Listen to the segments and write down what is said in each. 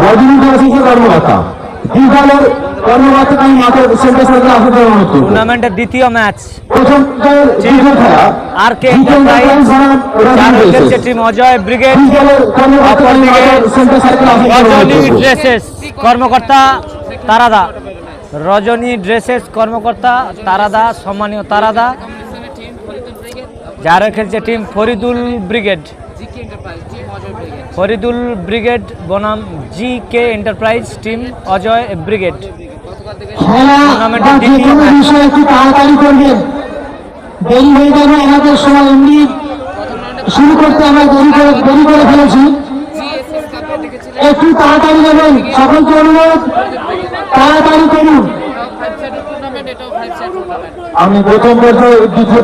রজনী কর্মকর্তা দুই দলের কর্মকর্তাকে আমি মাঠের সেন্টার সার্কেল আসার জন্য অনুরোধ করব টুর্নামেন্টের দ্বিতীয় ম্যাচ প্রথম দলের দ্বিতীয় খেলা আর কে এন্টারপ্রাইজ চার wicket Ajay brigade Rajani dresses কর্মকর্তা তারাদা। রজনী ড্রেসেস কর্মকর্তা তারাদা সম্মানীয় তারাদা। যারা খেলছে team Faridul brigade. Faridul brigade বনাম G K enterprise team Ajay brigade. খেলা টুর্নামেন্টের যে দ্বিতীয় বিষয়ে একটু তাড়াতাড়ি করবেন। দেরি হয়ে যাবে আমাদের সময় এমনি। শুরু করতে আমরা দেরি করে দেরি করে ফেলেছি। একটু তাড়াতাড়ি যাবেন সকলকে অনুরোধ। তাড়াতাড়ি করুন। আমি প্রথম পর্যায়ে দ্বিতীয়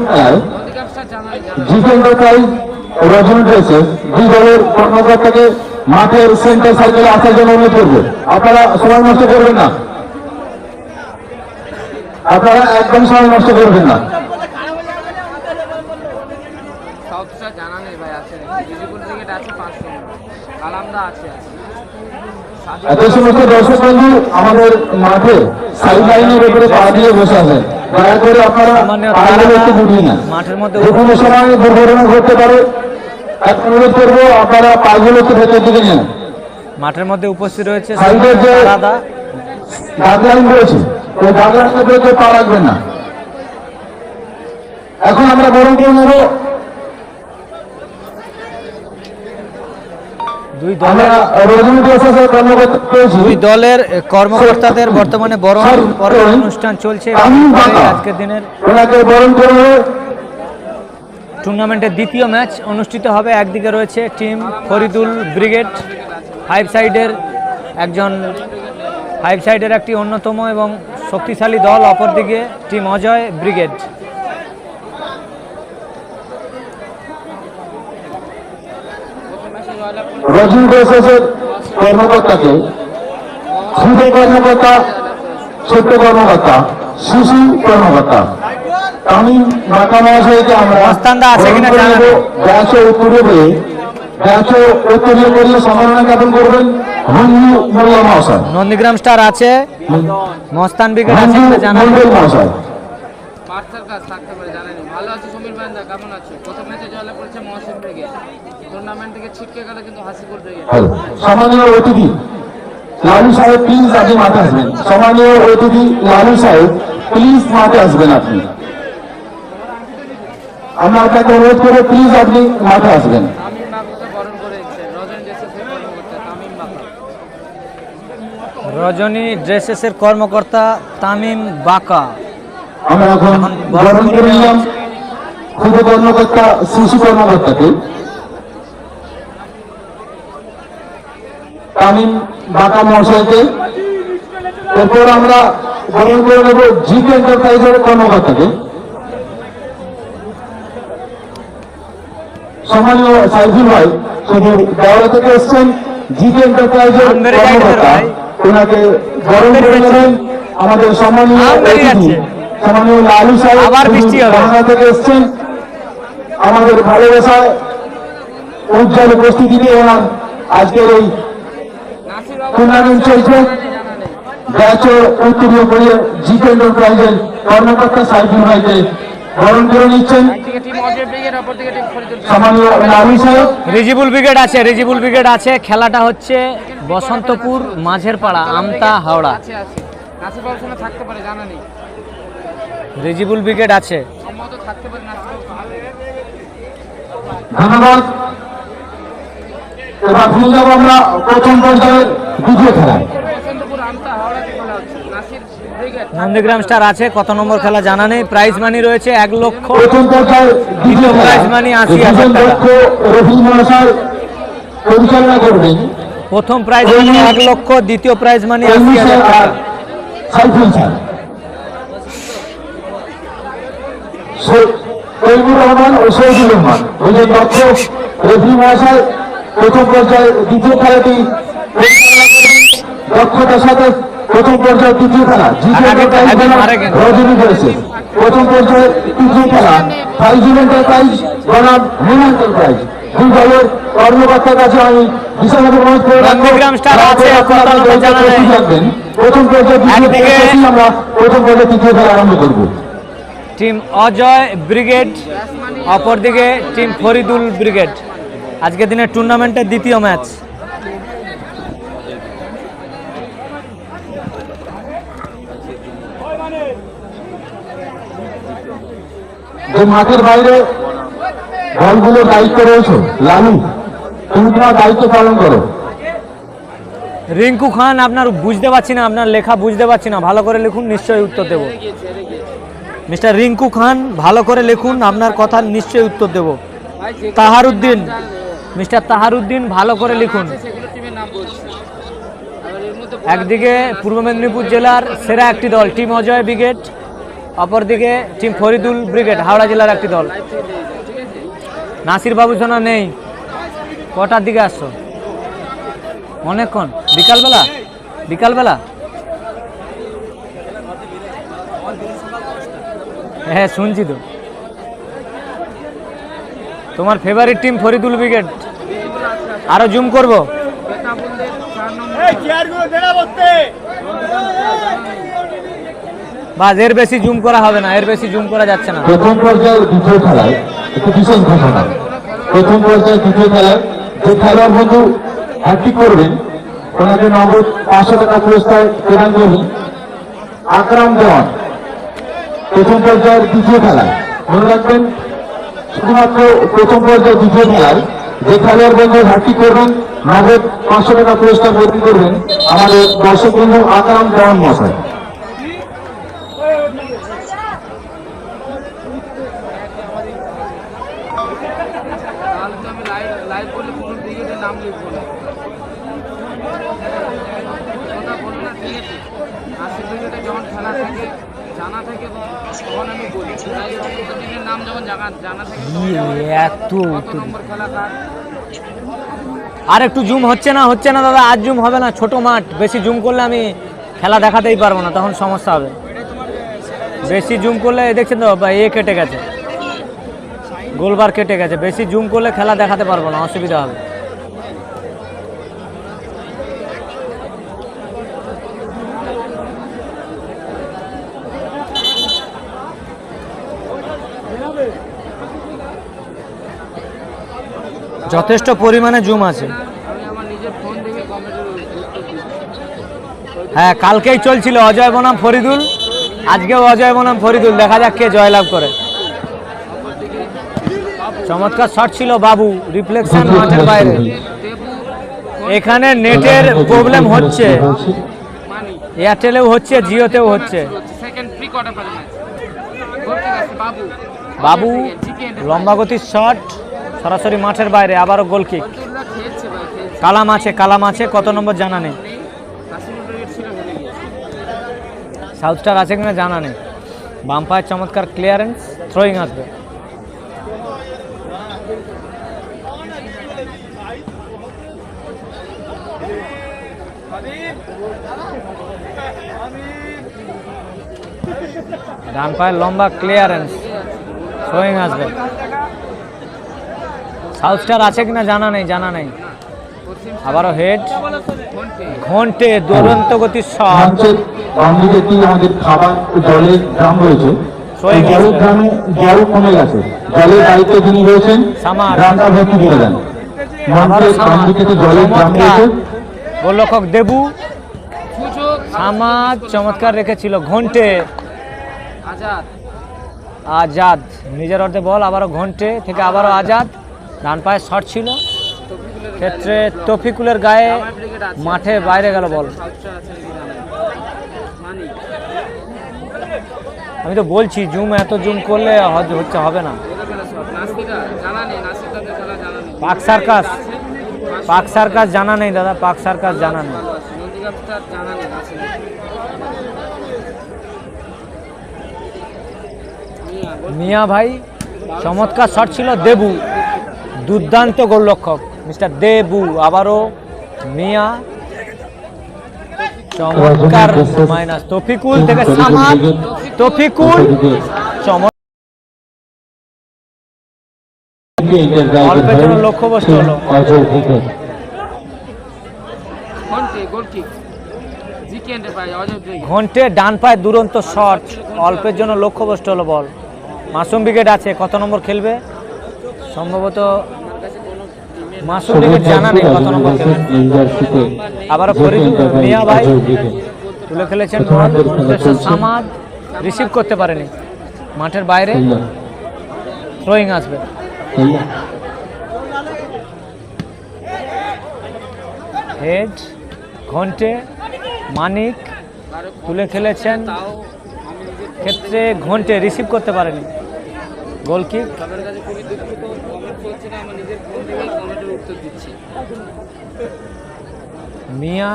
জিতেন্দ্র প্রাইজ রজনী ড্রেসেস দুই দলের কর্মকর্তাকে মাঠের সেন্টার সার্কেলে আসার জন্য অনুরোধ করব। আপনারা সময় নষ্ট করবেন না। আপনারা একদম সময় নষ্ট করবেন না। জানা নেই ভাই আছে বিজিপুর আছে পাঁচশো। কালামদা আছে। আছে এত সমস্ত দর্শক বন্ধু আমাদের মাঠে সাইড লাইনের উপরে পা দিয়ে বসে আছেন দয়া করে আপনারা একটু না মাঠের মধ্যে যে কোনো সময় দুর্ঘটনা ঘটতে পারে এক অনুরোধ করব আপনারা পাগুলো ভেতর দিকে নেন মাঠের মধ্যে উপস্থিত রয়েছে সাইডের যে- রয়েছে ওই গাগলাইনের উপরে পা রাখবেন না। এখন আমরা বরং করে নেব? দুই দলের কর্মকর্তাদের বর্তমানে বরণ অনুষ্ঠান চলছে। আজকের দিনের বরণ করব। টুর্নামেন্টের দ্বিতীয় ম্যাচ অনুষ্ঠিত হবে। একদিকে রয়েছে টিম ফরিদুল ব্রিগেড ফাইভ সাইডের একজন ফাইভ সাইডের একটি অন্যতম এবং শক্তিশালী দল, অপরদিকে টিম অজয় ব্রিগেড। প্রশাসনের কর্মকর্তাকে কর্মকর্তা ছোট্ট কর্মকর্তা শিশু কর্মকর্তা। আমি মাতা মহাশয়কে আমরা মস্তানদা আছে কিনা বরণ করে জানান। নেব। ব্যাচ উত্তরে দিয়ে ব্যাচ উত্তরীয় করিয়ে সম্মাননা জ্ঞাপন করবেন হন্দু মোল্লা মহাশয়। নন্দীগ্রাম স্টার আছে? মস্তান ব্রিগেড আছে হন্দু কিনা জানান মন্ডল মহাশয়। মার্চার কাজ থাকতে পারে জানেনি ভালো আছে সমীর বান্দা কেমন আছো? প্রথম ম্যাচে জয়লাভ করেছে মহসিন ব্রিগেড টুর্নামেন্ট থেকে ছিটকে গেল কিন্তু হ্যালো। সম্মানীয় অতিথি লালু সাহেব প্লিজ মাঠে আসবেন। অতিথি লালু সাহেব প্লিজ মাঠে আসবেন আপনি। আমরা আপনাকে অনুরোধ করব প্লিজ আপনি মাঠে আসবেন। করে রজন জেসেসের কর্মকর্তা তামিম রজনী ড্রেসেসের কর্মকর্তা তামিম বাকা। আমরা এখন বরণ করে নিলাম ক্ষুদ্র কর্মকর্তা শিশু কর্মকর্তাকে। তামিম বাটা মহাশয়কে। এরপর আমরা বরণ করে নেব জিপ এন্টারপ্রাইজের কর্মকর্তাকে। সম্মানীয় সাইফুল ভাই দেওয়া থেকে এসছেন এন্টারপ্রাইজের কর্মকর্তা। ওনাকে করে নেবেন। আমাদের সম্মানীয় অতিথি সম্মানীয় লালু সাহেব। বাংলা থেকে এসছেন আমাদের ভালোবাসায় উজ্জ্বল উপস্থিতি নিয়ে ওনার আজকের এই টুর্নামেন্ট চলছে। ব্যাচ ও উত্তরীয় করিয়ে জিপ এন্টারপ্রাইজের কর্মকর্তা সাইফুল ভাইকে বরণ করে নিচ্ছেন রিজিবুল ব্রিগেড আছে রিজিবুল ব্রিগেড আছে। খেলাটা হচ্ছে বসন্তপুর মাঝের পাড়া আমতা হাওড়া। আছে আছে নাসির বাবুর সঙ্গে থাকতে পারে জানা নেই। রিজিবুল ব্রিগেড আছে। ধন্যবাদ। এবার ফিরে যাব আমরা প্রথম পর্যায়ের দ্বিতীয় খেলায় বসন্তপুর আমতা হাওড়াতে খেলা হচ্ছে নাসির ব্রিগেড নন্দীগ্রাম স্টার আছে কত নম্বর খেলা জানা নেই। প্রাইজ মানি রয়েছে এক লক্ষ। দ্বিতীয় প্রাইজ মানি 80,000 দুজন টাকা। দক্ষ রফি মহাশয় পরিচালনা করবেন। প্রথম প্রাইজ মানি এক লক্ষ দ্বিতীয় প্রাইজ মানি আশি হাজার রহমান ও রহমান। রফি মহাশয় প্রথম পর্যায়ে দ্বিতীয় খেলাটি পরিচালনা করবেন। দক্ষতার সাথে প্রথম পর্যায়ে খেলা? রজনী করেছে। প্রথম পর্যায়ে তৃতীয় খেলা প্রাইজ ইভেন্টের প্রাইজ বনাম প্রাইজ দুই দলের কর্মকর্তার কাছে আমি বিশালভাবে অনুরোধ করে। প্রথম পর্যায়ে আমরা প্রথম পর্যায়ে তৃতীয় খেলা আরম্ভ করব। টিম অজয় ব্রিগেড অপরদিকে টিম ফরিদুল ব্রিগেড। আজকে দিনের টুর্নামেন্টের দ্বিতীয় ম্যাচ যে মাঠের বাইরে দলগুলোর দায়িত্ব রয়েছে। লালু, তুমি তোমার দায়িত্ব পালন করো। রিঙ্কু খান, আপনার বুঝতে পারছি না, আপনার লেখা বুঝতে পারছি না, ভালো করে লিখুন, নিশ্চয়ই উত্তর দেব। মিস্টার রিঙ্কু খান, ভালো করে লিখুন, আপনার কথার নিশ্চয়ই উত্তর দেব। তাহারুদ্দিন, মিস্টার তাহারুদ্দিন, ভালো করে লিখুন। একদিকে পূর্ব মেদিনীপুর জেলার সেরা একটি দল, টিম অজয় ব্রিগেড। অপরদিকে টিম ফরিদুল ব্রিগেড হাওড়া জেলার একটি দল। নাসির বাবু সোনা নেই। কটার দিকে আসছো? অনেকক্ষণ। বিকালবেলা? বিকালবেলা? হ্যাঁ শুনছি তো। তোমার ফেভারিট টিম ফরিদুল ব্রিগেড আরও জুম করব? বাস, এর বেশি জুম করা হবে না, এর বেশি জুম করা যাচ্ছে না। প্রথম পর্যায়ে দ্বিতীয় খেলায়, একটি বিশেষ ঘোষণা প্রথম পর্যায়ে দ্বিতীয় খেলায় যে খেলোয়াড় বন্ধু হ্যাট্রিক করবেন, ওনাকে নগদ পাঁচশো টাকা পুরস্কার প্রদান করবেন, আকরাম দেওয়ান। প্রথম পর্যায়ের দ্বিতীয় খেলায়, মনে রাখবেন, শুধুমাত্র প্রথম পর্যায়ে দ্বিতীয় খেলায় যে খেলোয়াড় বন্ধু হ্যাট্রিক করবেন নগদ পাঁচশো টাকা পুরস্কার প্রদান করবেন আমাদের দর্শক বন্ধু আকরাম দেওয়ান মশাই তাহলে তো আমি লাইভ লাইভ করলে কোনো ক্রিকেটের নাম লিখব না কথা বলব না ঠিক আছে আশি ক্রিকেটে যখন খেলা থাকে জানা থাকে তখন আমি বলি তাই সমস্ত টিমের নাম যখন জানা জানা থাকে তখন আমি এত কার আর একটু জুম হচ্ছে না হচ্ছে না দাদা আর জুম হবে না ছোট মাঠ বেশি জুম করলে আমি খেলা দেখাতেই পারব না তখন সমস্যা হবে। বেশি জুম করলে দেখছেন তো এ কেটে গেছে। গোলবার কেটে গেছে বেশি জুম করলে খেলা দেখাতে পারব না অসুবিধা হবে। যথেষ্ট পরিমাণে জুম আছে। হ্যাঁ কালকেই চলছিল অজয় বনাম ফরিদুল। আজকেও অজয় বনাম ফরিদুল। দেখা যাক কে জয়লাভ করে। চমৎকার শট ছিল বাবু। রিফ্লেকশন মাঠের বাইরে। এখানে নেটের প্রবলেম হচ্ছে। এয়ারটেলেও হচ্ছে, জিওতেও হচ্ছে। বাবু লম্বা গতির শট সরাসরি মাঠের বাইরে, আবারও গোল কিক কালাম আছে কালাম আছে, কত নম্বর জানা নেই। সাউথ স্টার আছে কিনা জানা নেই। বাম্পায়ের চমৎকার ক্লিয়ারেন্স থ্রোয়িং আসবে। ডান পায়ের লম্বা ক্লিয়ারেন্স থ্রোয়িং আসবে। সাউথ স্টার আছে কিনা জানা নেই জানা নেই। আবারও হেড। ঘন্টে ঘন্টে দুরন্ত গতির শট। আমাদের খাবার জলের রয়েছে। জল কমে গেছে। জলের দায়িত্ব যিনি রয়েছেন। ভর্তি করে দেন। গোলরক্ষক দেবু। সামাদ চমৎকার রেখেছিল। ঘন্টে। আজাদ। আজাদ। নিজের অর্ধে বল আবারও ঘন্টে থেকে আবারও আজাদ। ডান পায়ে শট ছিল। ক্ষেত্রে তফিকুলের গায়ে মাঠে বাইরে গেল বল। আমি তো বলছি জুম এত জুম করলে হচ্ছে, হবে না। পাক সার্কাস। পাক সার্কাস জানা নেই দাদা, পাক সার্কাস জানা নেই। মিয়া ভাই, চমৎকার শট ছিল দেবু। দুর্দান্ত গোলরক্ষক, মিস্টার দেবু, আবারও মিয়া। চমৎকার মাইনাস তফিকুল থেকে সামাদ। তফিকুল অল্পের জন্য ঘন্টে ডান পায় দুরন্ত শর্ট অল্পের জন্য লক্ষ্যবস্তু হলো বল। মাসুম বিকেট আছে, কত নম্বর খেলবে? সম্ভবত জানা নেই তুলে খেলেছেন। সামাদ রিসিভ করতে পারেনি। মাঠের বাইরে থ্রোয়িং আসবে। হেড, ঘন্টে, মানিক তুলে খেলেছেন। ক্ষেত্রে ঘন্টে রিসিভ করতে পারেনি। গোল উত্তর দিচ্ছি। মিয়া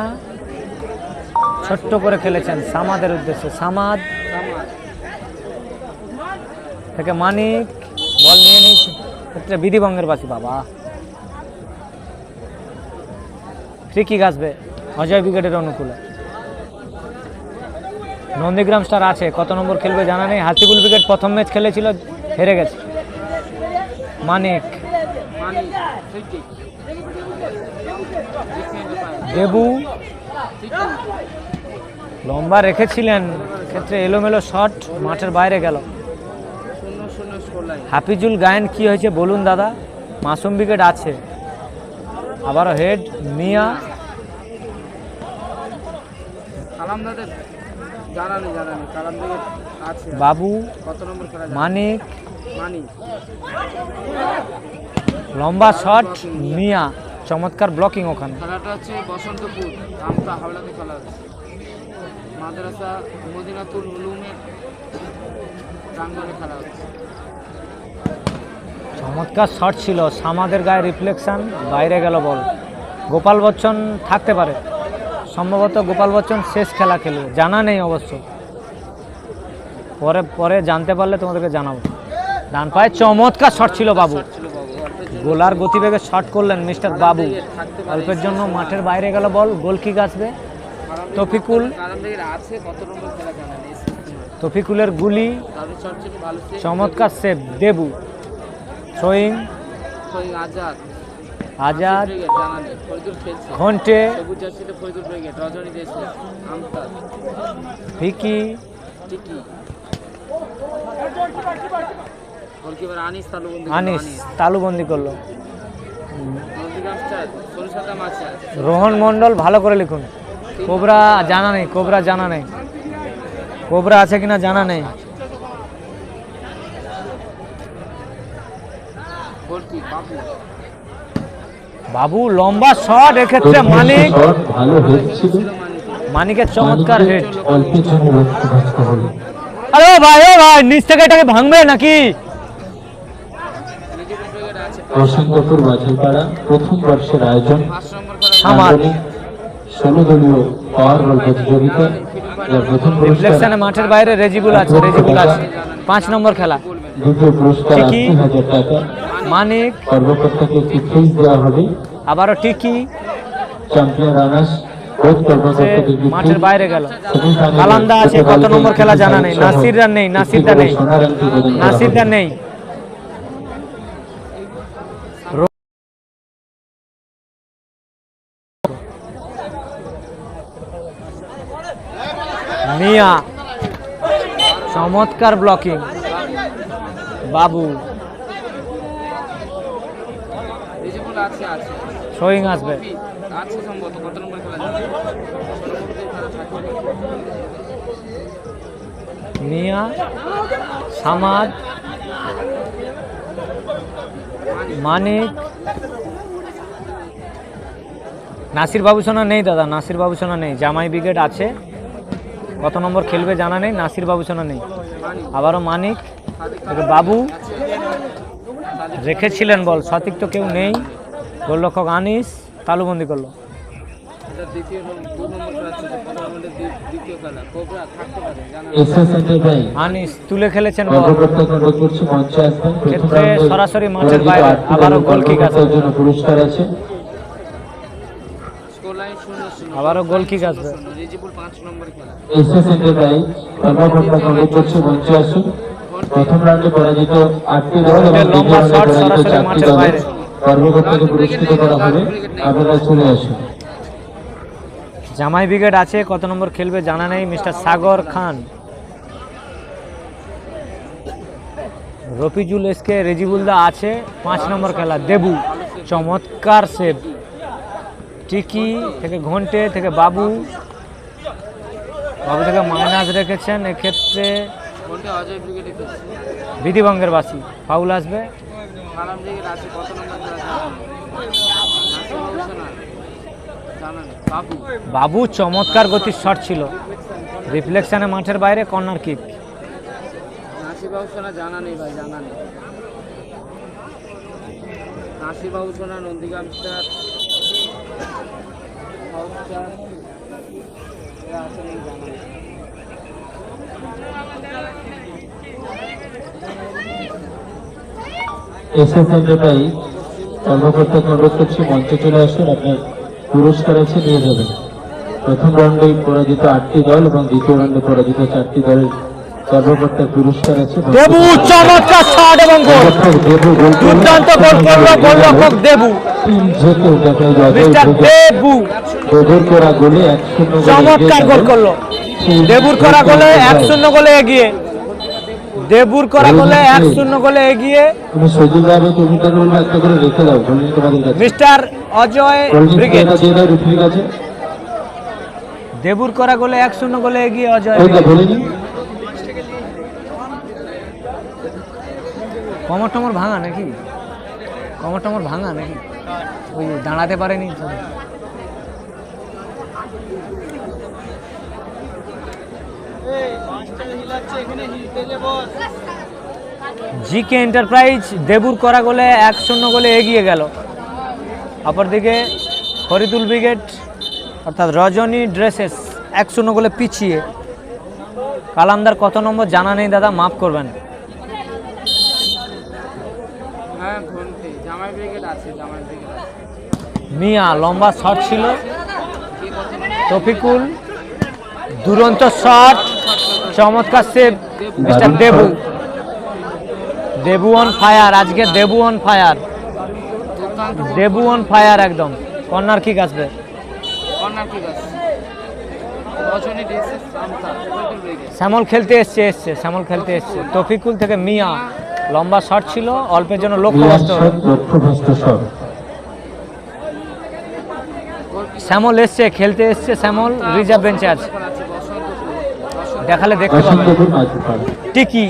ছোট্ট করে খেলেছেন সামাদের উদ্দেশ্যে। সামাদ থেকে মানিক বল নিয়ে নিয়েছে ক্ষেত্রে বিধিবঙ্গের বাসী বাবা। ফ্রি কিক আসবে অজয় উইকেটের অনুকূলে। নন্দীগ্রাম স্টার আছে কত নম্বর খেলবে জানা নেই। হাসিবুল উইকেট প্রথম ম্যাচ খেলেছিল হেরে গেছে। মানিক। মানি free kick G K enterprise Debu. লম্বা রেখেছিলেন ক্ষেত্রে এলোমেলো শট মাঠের বাইরে গেল। হাফিজুল গায়েন কি হয়েছে বলুন দাদা? মাসুম উইকেট আছে আবারও হেড মিয়া। বাবু? মানিক। মানি লম্বা শট মিয়া। চমৎকার ব্লকিং ওখানে। খেলাটা হচ্ছে বসন্তপুর আমতা হাওড়াতে খেলা হচ্ছে। মাদ্রাসা মদিনাতুল উলুমের প্রাঙ্গণে খেলা হচ্ছে। চমৎকার শট ছিল। সামাদের গায়ে রিফ্লেকশন বাইরে গেল বল। গোপাল বচ্চন থাকতে পারে। সম্ভবত গোপাল বচ্চন শেষ খেলা খেলবে। জানা নেই অবশ্য। পরে পরে জানতে পারলে তোমাদেরকে জানাব। ডান পায়ে চমৎকার শট ছিল বাবু ছিল বাবু অল্পের জন্য গোলার গতিবেগে শট করলেন মিস্টার বাবু। অল্পের জন্য মাঠের বাইরে গেল বল, গোল কিক আসবে। তফিকুল তফিকুলের গুলি। চমৎকার সেভ দেবু। ফরিদ আজাদ। ঘন্টে। সবুজ আনিস তালুবন্দি করল? রোহন মণ্ডল ভালো করে লিখুন। কোবরা জানা নেই কোবরা জানা নেই। কোবরা আছে কিনা জানা নেই। বাবু? বাবু লম্বা শট এক্ষেত্রে মানিক। মানিকের। চমৎকার হেড আরে ভাই ও ভাই নিচ থেকে এটাকে ভাঙবে নাকি? আছে বাছাইপাড়া প্রথম বর্ষের আয়োজন। পাঁচ নম্বর খেলা সামাদ ষোলো দলীয় পাওয়ার বল প্রতিযোগিতা যার প্রথম পুরস্কার মাঠের বাইরে রেজিবুল আছে রেজিবুল আছে। পাঁচ নম্বর খেলা। দ্বিতীয় পুরস্কার ঠিকই। আশি হাজার টাকা। মানিক। কর্মকর্তাকে একটি ফিস দেওয়া হবে। আবারও টিকি চ্যাম্পিয়ন রানার্স মাঠের বাইরে গেল। কালান্দা আছে কত নম্বর খেলা জানা নেই? নাসিররা নেই নাসিরদা নেই। নাসিরদা নেই। মিয়া চমৎকার ব্লকিং বাবু। শোয়িং আসবে। মিয়া, সামাদ, মানিক। নাসির বাবু সোনা নেই দাদা, নাসির বাবু সোনা নেই। জামাই ব্রিগেড আছে। কত নম্বর খেলবে জানা নেই নাসির বাবু সোনা নেই। আবারও মানিক বাবু। রেখেছিলেন বল সঠিক তো কেউ নেই। গোলরক্ষক আনিস তালুবন্দি করল। আনিস তুলে খেলেছেন সরাসরি মাঠের বাইরে, আবারও গোল কিক আছে। পুরস্কার আছে স্কোর লাইন শূন্য শূন্য আবারও গোল কিক আসবে। এসএস এন্টারপ্রাইজ করছি মঞ্চে আসুন প্রথম রাউন্ডে পরাজিত আটটি দল এবং দ্বিতীয় রাউন্ডে পরাজিত চারটি দল কর্মকর্তাকে পুরস্কৃত করা হবে আপনারা চলে আসুন। জামাই ব্রিগেড আছে কত নম্বর খেলবে জানা নেই মিস্টার সাগর খান। রফিজুল এসকে রেজিবুলদা আছে পাঁচ নম্বর খেলা দেবু। চমৎকার সেভ টিকি, থেকে ঘন্টে, থেকে বাবু। বাবু থেকে মাইনাস রেখেছেন, এক্ষেত্রে বিধিবঙ্গের বাসী, ফাউল আসবে। বাবু চমৎকার গতির শট ছিল। রিফ্লেকশনে মাঠের বাইরে কর্নার কিক। জানা নেই ভাই, জানা নেই। নন্দীগ্রাম চলে আপনার পুরস্কার প্রথম রাউন্ডে পরাজিত আটটি দল এবং দ্বিতীয় রাউন্ডে পরাজিত চারটি দলের দেবু চমৎকার শট এবং গোল। দুর্দান্ত গোল করল গোলরক্ষক দেবু। দেবু। চমৎকার গোল। করল। দেবুর করা গোলে এক শূন্য গোলে এগিয়ে। দেবুর করা গোলে এক শূন্য গোলে এগিয়ে। Mister Ajay brigade. দেবুর করা গোলে এক শূন্য গোলে এগিয়ে অজয় ওইটা ব্রিগেড। বলে নি কমর টমর ভাঙা নাকি? কমর টমর ভাঙা নাকি? ওই দাঁড়াতে পারেনি। জিকে এন্টারপ্রাইজ দেবুর করা গোলে এক শূন্য গোলে এগিয়ে গেল। অপরদিকে ফরিদুল ব্রিগেড, অর্থাৎ রজনী ড্রেসেস এক শূন্য গোলে পিছিয়ে। কালামদার কত নম্বর জানা নেই দাদা, মাফ করবেন হ্যাঁ ঘন্টে জামাই ব্রিগেড আছে জামাই ব্রিগেড আছে মিয়া লম্বা শট ছিল। কে তফিকুল দুরন্ত শট চমৎকার save mister Debu Debu on fire আজকে Debu on fire Debu on fire একদম। কর্নার কিক আসবে। শ্যামল খেলতে এসছে এসছে শ্যামল খেলতে এসছে। তফিকুল থেকে মিয়া। লম্বা শট ছিল অল্পের জন্য লক্ষ্যভ্রষ্ট শ্যামল এসছে খেলতে এসছে শ্যামল রিজার্ভ বেঞ্চে আছে। দেখালে দেখতে পাবে। টিকি।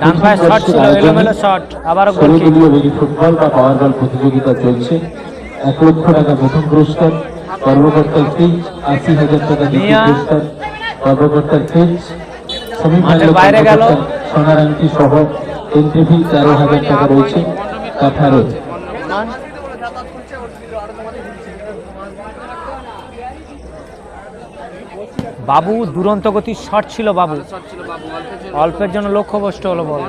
ডান পায়ে শট ছিল এলোমেলো শট আবারও গোল ফুটবল বা পাওয়ার বল প্রতিযোগিতা চলছে। এক লক্ষ টাকা প্রথম পুরস্কার কর্মকর্তার ফিজ আশি হাজার টাকা দ্বিতীয় পুরস্কার কর্মকর্তার ফিজ মাঠের বাইরে গেল। সোনার আংটি সহ এন্ট্রি হাজার টাকা রয়েছে। বাবু দুরন্ত গতির শট ছিল বাবু। অল্পের জন্য লক্ষ্যভ্রষ্ট হলো বল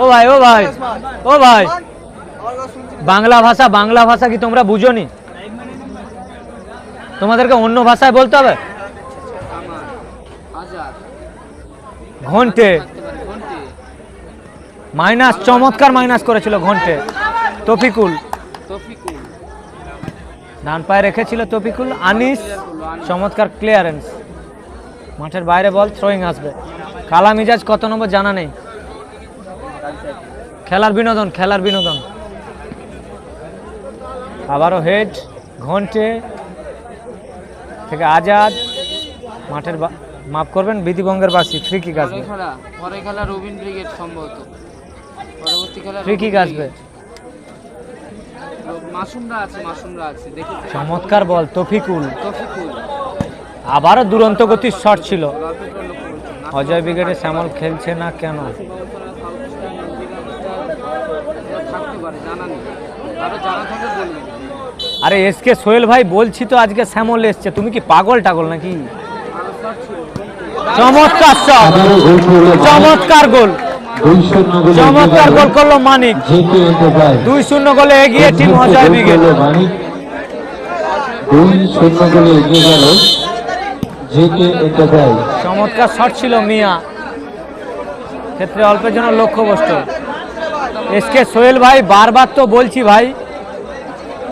ও ভাই ও ভাই ও ভাই। বাংলা ভাষা বাংলা ভাষা কি তোমরা বুঝোনি? তোমাদেরকে অন্য ভাষায় বলতে হবে আমার হাজার ঘন্টে। মাইনাস, চমৎকার মাইনাস করেছিল ঘন্টে। তফিকুল। ডান পায়ে রেখেছিল তফিকুল। আনিস, চমৎকার ক্লিয়ারেন্স মাঠের বাইরে বল থ্রোয়িং আসবে। কালা মিজাজ কত নম্বর জানা নেই? খেলার বিনোদন খেলার বিনোদন। আবারও হেড ঘন্টে থেকে আজাদ। মাঠের মাফ করবেন বিধিবঙ্গের বাসী ফ্রি কিক আসবে। পরে খেলা রবিন ব্রিগেড সম্ভবত। পরবর্তী খেলা ফ্রি কিক আসবে। মাসুমরা আছে মাসুমরা আছে দেখেছি চমৎকার বল তফিকুল। তফিকুল। আবারও দুরন্ত গতির শট ছিল। অজয় ব্রিগেডে শ্যামল খেলছে না কেন? আরও এসকে সোহেল ভাই বলছি তো আজকে শ্যামল এসছে। তুমি কি পাগল টাগল নাকি? চমৎকার শট চমৎকার গোল। চমৎকার গোল। করল মানিক। দুই শূন্য গোলে এগিয়ে টিম অজয় ব্রিগেড মানিক। দুই শূন্য গোলে এগিয়ে গেল। জে কে এন্টারপ্রাইজ চমৎকার শট ছিল মিয়া। ক্ষেত্রে অল্পের জন্য লক্ষ্যবস্তু এসকে সোহেল ভাই বারবার তো বলছি ভাই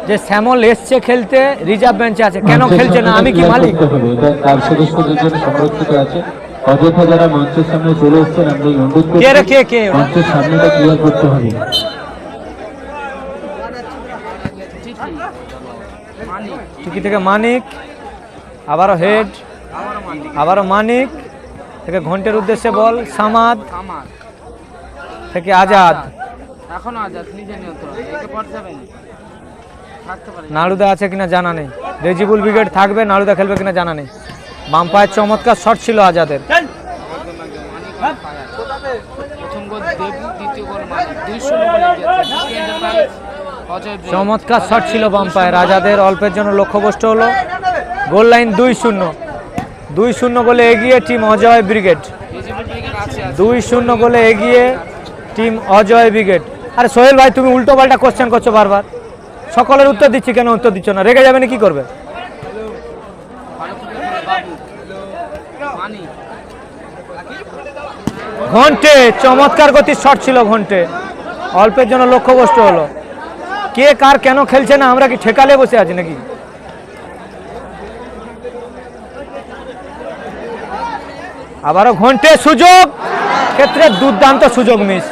যে শ্যামল এসছে খেলতে রিজার্ভ বেঞ্চে আছে। কেন খেলছে না? আমি কি মালিক? তার সদস্যদের জন্য সংরক্ষিত আছে। অযথা যারা মঞ্চের সামনে চলে এসেছেন আমরা অনুরোধ কে রে, করছি কে, কে? মঞ্চের সামনেটা ক্লিয়ার করতে হবে। টিকি থেকে মানিক আবারও হেড আবারও মানিক থেকে ঘন্টের উদ্দেশ্যে বল সামাদ থেকে আজাদ। এখনও আজাদ নিজে নিয়ন্ত্রণ একে পর যাবেন থাকতে পারে নাড়ুদা আছে কিনা জানা নেই। রেজিবুল ব্রিগেড থাকবে নাড়ুদা খেলবে কিনা জানা নেই। বাম পায়ের চমৎকার শট ছিল আজাদের। মানি। চমৎকার শট ছিল বাম পায়ের। আজাদের অল্পের জন্য লক্ষ্যবস্তু হলো। গোল লাইন দুই শূন্য। দুই শূন্য গোলে এগিয়ে টিম অজয় ব্রিগেড দুই শূন্য গোলে এগিয়ে টিম অজয় ব্রিগেড আরে সোহেল ভাই তুমি উল্টো পাল্টা কোশ্চেন করছ বারবার। সকলের উত্তর দিচ্ছি, কেন উত্তর দিচ্ছ না? রেগে যাবে না, কি করবে? ঘন্টে, চমৎকার গতির শট ছিল ঘন্টে। অল্পের জন্য লক্ষ্যবস্তু হলো। কে কার কেন খেলছে না, আমরা কি ঠেকালে বসে আছি নাকি? আবারও ঘন্টে সুযোগ। ক্ষেত্রে দুর্দান্ত সুযোগ মিস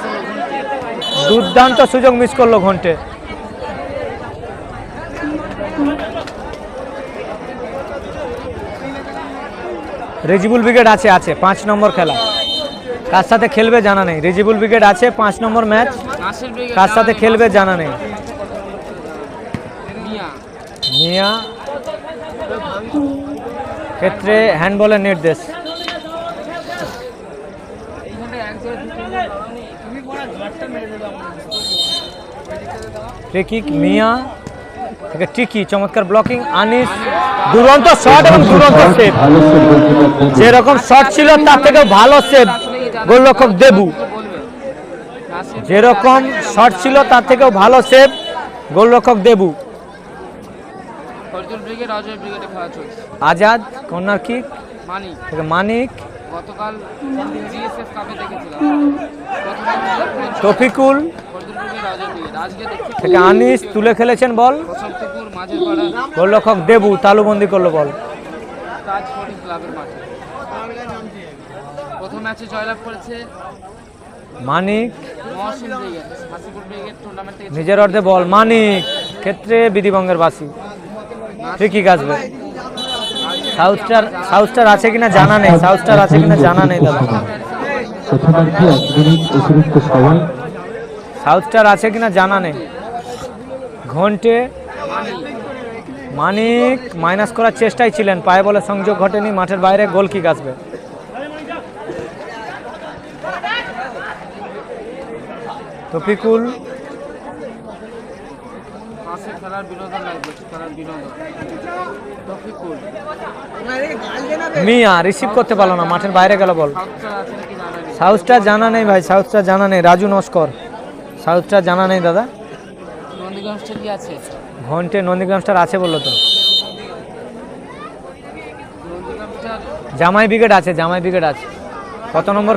দুর্দান্ত সুযোগ মিস করল ঘন্টে। রেজিবুল ব্রিগেড আছে আছে পাঁচ নম্বর খেলা। কার সাথে খেলবে জানা নেই। রেজিবুল ব্রিগেড আছে পাঁচ নম্বর ম্যাচ। কার সাথে খেলবে জানা নেই। মিয়া। ক্ষেত্রে হ্যান্ডবলের নির্দেশ। ফ্রিকিক মিয়া? থেকে টিকি চমৎকার ব্লকিং আনিস। দুরন্ত শট এবং দুরন্ত সেভ। যেরকম শট ছিল তার থেকে ভালো সেভ গোলরক্ষক দেবু। যেরকম শট ছিল তার থেকেও ভালো সেভ গোলরক্ষক Debu. Azad corner kick Manik. গতকাল থেকে আনিস তুলে খেলেছেন বল। গোলরক্ষক দেবু তালুবন্দি করল বল। তাজ স্পোর্টিং ক্লাবের মাঠে প্রথম ম্যাচে জয়লাভ করেছে মানিক। নিজের অর্ধে বল মানিক। ক্ষেত্রে বিধিবঙ্গের বাসী। ঠিকই আসবে সাউথ স্টার সাউথ স্টার আছে কিনা জানা নেই সাউথ স্টার আছে কিনা জানা নেই দাদা প্রথমার্ধে এক মিনিট অতিরিক্ত সময় সাউথ স্টার আছে কিনা জানা নেই। ঘন্টে মানিক মাইনাস করার চেষ্টায় ছিলেন। পায়ে বলে সংযোগ ঘটেনি, মাঠের বাইরে গোল কিক আসবে। তফিকুল মিয়া রিসিভ করতে পারল না, মাঠের বাইরে গেল বল। সাউথটা জানা নেই ভাই সাউথ স্টার জানা নেই। রাজু নস্কর। সাউথ স্টার জানা নেই দাদা? নন্দীগঞ্জটা কি আছে? ঘন্টে নন্দীগ্রামস্টার আছে বলল তো। জামাই ব্রিগেড আছে জামাই ব্রিগেড আছে। কত নম্বর